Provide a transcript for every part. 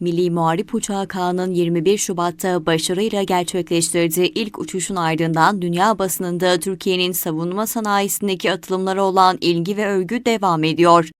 Milli Muharip Uçağı Kaan'ın 21 Şubat'ta başarıyla gerçekleştirdiği ilk uçuşun ardından dünya basınında Türkiye'nin savunma sanayisindeki atılımlara olan ilgi ve övgü devam ediyor.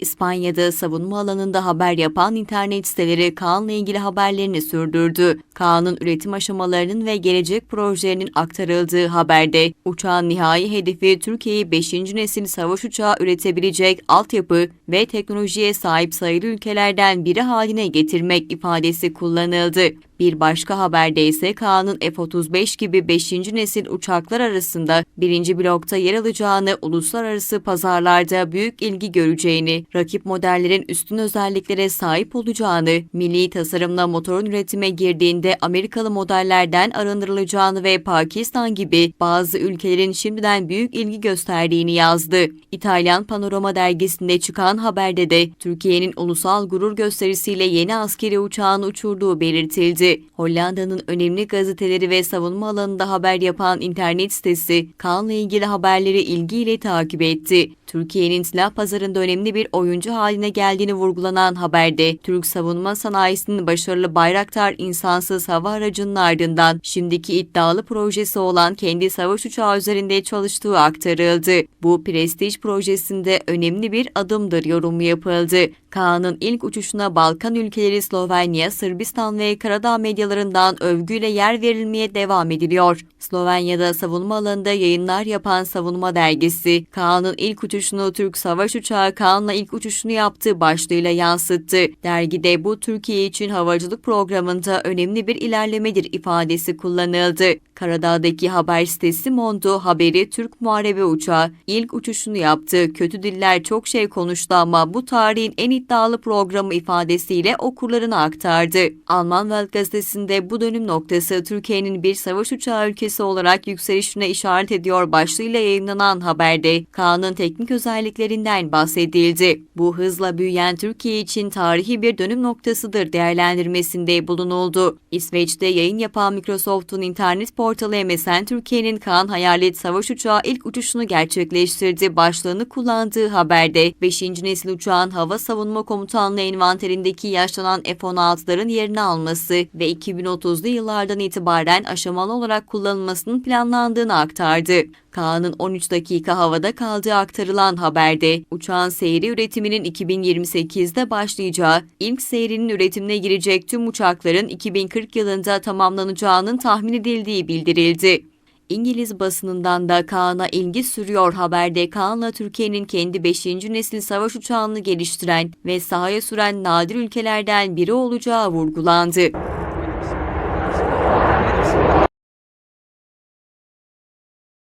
İspanya'da savunma alanında haber yapan internet siteleri Kaan'la ilgili haberlerini sürdürdü. Kaan'ın üretim aşamalarının ve gelecek projelerinin aktarıldığı haberde uçağın nihai hedefi Türkiye'yi 5. nesil savaş uçağı üretebilecek altyapı ve teknolojiye sahip sayılı ülkelerden biri haline getirmek ifadesi kullanıldı. Bir başka haberde ise Kaan'ın F-35 gibi 5. nesil uçaklar arasında birinci blokta yer alacağını, uluslararası pazarlarda büyük ilgi göreceğini, rakip modellerin üstün özelliklere sahip olacağını, milli tasarımla motorun üretime girdiğinde Amerikalı modellerden arındırılacağını ve Pakistan gibi bazı ülkelerin şimdiden büyük ilgi gösterdiğini yazdı. İtalyan Panorama dergisinde çıkan haberde de Türkiye'nin ulusal gurur gösterisiyle yeni askeri uçağını uçurduğu belirtildi. Hollanda'nın önemli gazeteleri ve savunma alanında haber yapan internet sitesi Kaan'la ilgili haberleri ilgiyle takip etti. Türkiye'nin silah pazarında önemli bir oyuncu haline geldiğini vurgulanan haberde, Türk savunma sanayisinin başarılı Bayraktar insansız hava aracının ardından şimdiki iddialı projesi olan kendi savaş uçağı üzerinde çalıştığı aktarıldı. Bu prestij projesinde önemli bir adımdır yorumu yapıldı. Kaan'ın ilk uçuşuna Balkan ülkeleri Slovenya, Sırbistan ve Karadağ medyalarından övgüyle yer verilmeye devam ediliyor. Slovenya'da savunma alanında yayınlar yapan Savunma Dergisi, Kaan'ın ilk uçuşunu Türk savaş uçağı Kaan'la ilk uçuşunu yaptığı başlığıyla yansıttı. Dergide bu Türkiye için havacılık programında önemli bir ilerlemedir ifadesi kullanıldı. Karadağ'daki haber sitesi Mondo haberi Türk muharebe uçağı ilk uçuşunu yaptı. Kötü diller çok şey konuştu ama bu tarihin en iddialı programı ifadesiyle okurlarına aktardı. Alman Welt gazetesinde bu dönüm noktası Türkiye'nin bir savaş uçağı ülkesi olarak yükselişine işaret ediyor başlığıyla yayınlanan haberde Kaan'ın teknik özelliklerinden bahsedildi. Bu hızla büyüyen Türkiye için tarihi bir dönüm noktasıdır değerlendirmesinde bulunuldu. İsveç'te yayın yapan Microsoft'un internet portalı MSN Türkiye'nin Kaan Hayalet Savaş Uçağı ilk uçuşunu gerçekleştirdi başlığını kullandığı haberde 5. nesil uçağın hava savunma komutanlığı envanterindeki yaşlanan F-16'ların yerini alması ve 2030'lu yıllardan itibaren aşamalı olarak kullanılmasının planlandığını aktardı. Kaan'ın 13 dakika havada kaldığı aktarılan haberde uçağın seyri üretiminin 2028'de başlayacağı, ilk seyrinin üretimine girecek tüm uçakların 2040 yılında tamamlanacağının tahmin edildiği bildirildi. İngiliz basınından da Kaan'a ilgi sürüyor haberde Kaan'la Türkiye'nin kendi 5. nesil savaş uçağını geliştiren ve sahaya süren nadir ülkelerden biri olacağı vurgulandı.